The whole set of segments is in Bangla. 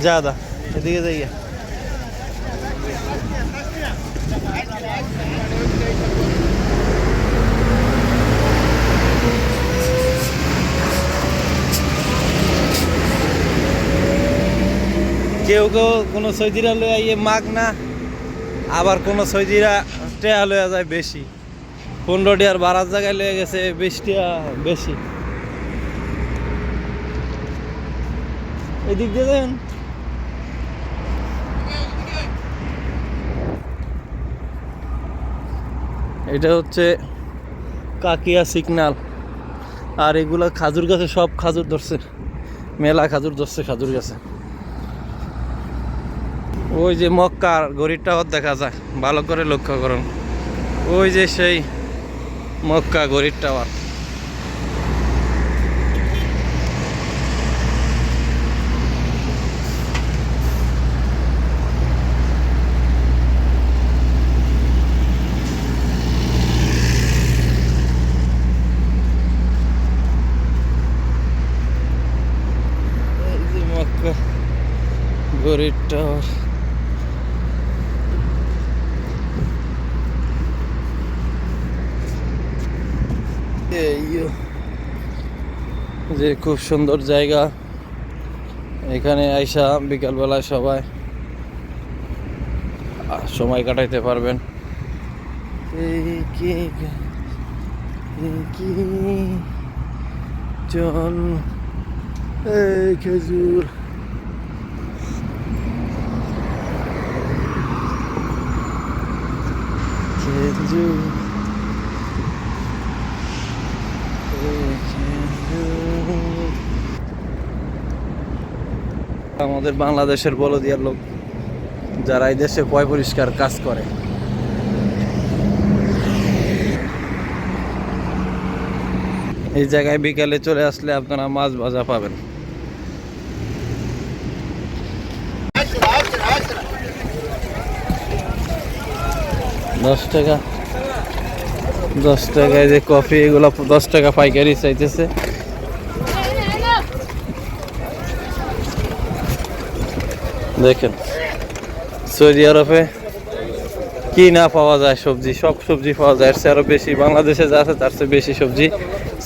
যা দা এদিকে যাইয়া কেউ কেউ কোনো সৈজিরা লয়ে ইয়ে মাগ না আবার কোনো সৈজিরা টেয়া লয়ে যায় বেশি পনেরো টিয়ার বারার জায়গায় লয়ে গেছে বেশ টিয়া বেশি এদিক দিয়ে যাবেন এটা হচ্ছে কাকিয়া সিগনাল। আর এগুলো খাজুর গাছে সব খাজুর ধরছে। মেলা খাজুর ধরছে, খাজুর গাছে। ওই যে মক্কার গরিব টাওয়ার দেখা যায়, ভালো করে লক্ষ্য করুন। ওই যে সেই মক্কা গরিব টাওয়ার এই যে মক্কা টাওয়ার এইও যে খুব সুন্দর জায়গা। এখানে আইসা বিকালবেলায় সবাই সময় কাটাইতে পারবেন। চল। এই খেজুর। খেজুর আমাদের বাংলাদেশের বলদিয়ার লোক যারা এই দেশে পয় পরিষ্কার কাজ করে। এই জায়গায় বিকালে চলে আসলে আপনারা মাছ ভাজা পাবেন। দশ টাকা। দশ টাকায় যে কফি এগুলো দশ টাকা পাইকারি চাইতেছে। দেখেন, সৌদি আরবে কি না পাওয়া যায় সবজি, সব সবজি পাওয়া যায়। চেয়ে আরও বেশি বাংলাদেশে যা আছে তার চেয়ে বেশি সবজি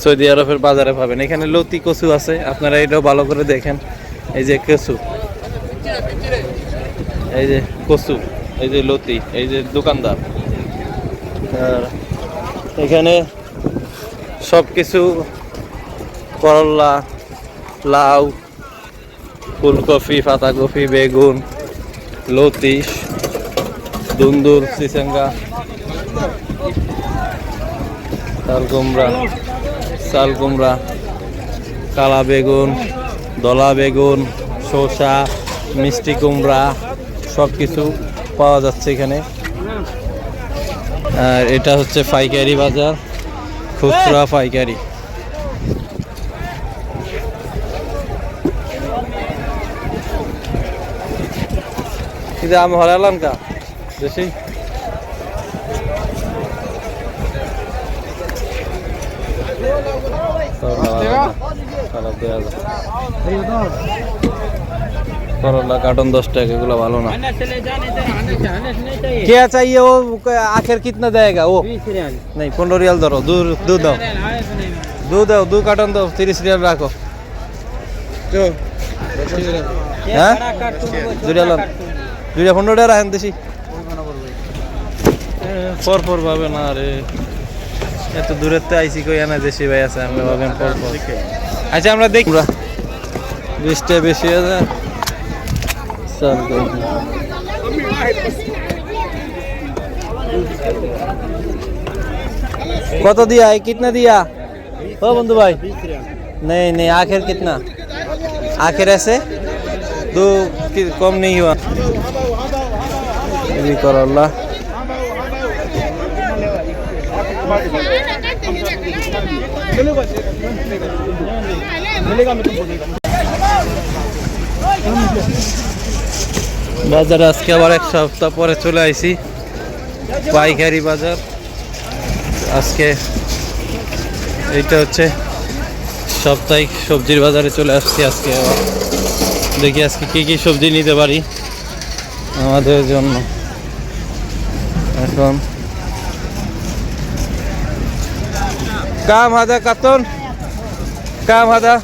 সৌদি আরবের বাজারে পাবেন। এখানে লতি কচু আছে, আপনারা এটাও ভালো করে দেখেন। এই যে কচু। এই যে কচু, এই যে লতি, এই যে দোকানদার। এখানে সব কিছু করলা, লাউ, ফুলকপি, পাতাকপি, বেগুন লতি দুন্দুর চিসেঙ্গা চাল কুমড়া চাল কুমড়া কালা বেগুন, দলা বেগুন, শসা, মিষ্টি কুমড়া সব কিছু পাওয়া যাচ্ছে এখানে। আর এটা হচ্ছে পাইকারি বাজার খুচরা পাইকারি। আমি হরালাম কা? বেশি করলা কার্টন দশ টাকা এগুলো ভালো না क्या चाहिए वो आखिर कितना देगा वो नहीं पंद्रह रियाल धरो दूध दूध दो दूध दो दो कार्टन दो तीस रियाल रखो হ্যাঁ দুইটা লন দুইটা পনেরো টাকা রাখেন দেশি পর পর পাবে না রে এত দূরের তো আইসি কই আনা দেশি ভাই আছে আমরা ভাবেন পর পর আচ্ছা আমরা দেখি আমরা বিশটা বেশি আছে कत दिया है? कितना दिया? हो बंधु भाई? नहीं नहीं, आखिर कितना? आखिर ऐसे? दो कम नहीं हुआ। जी करो अल्लाह। বাজার আজকে আবার এক সপ্তাহ পরে চলে আইসি পাইকারি বাজার। আজকে এইটা হচ্ছে সাপ্তাহিক সবজির বাজারে চলে আসছি আজকে আবার। দেখি আজকে কী কী সবজি নিতে পারি আমাদের জন্য। এখন কাম হাজা কাতন কাম হাজা।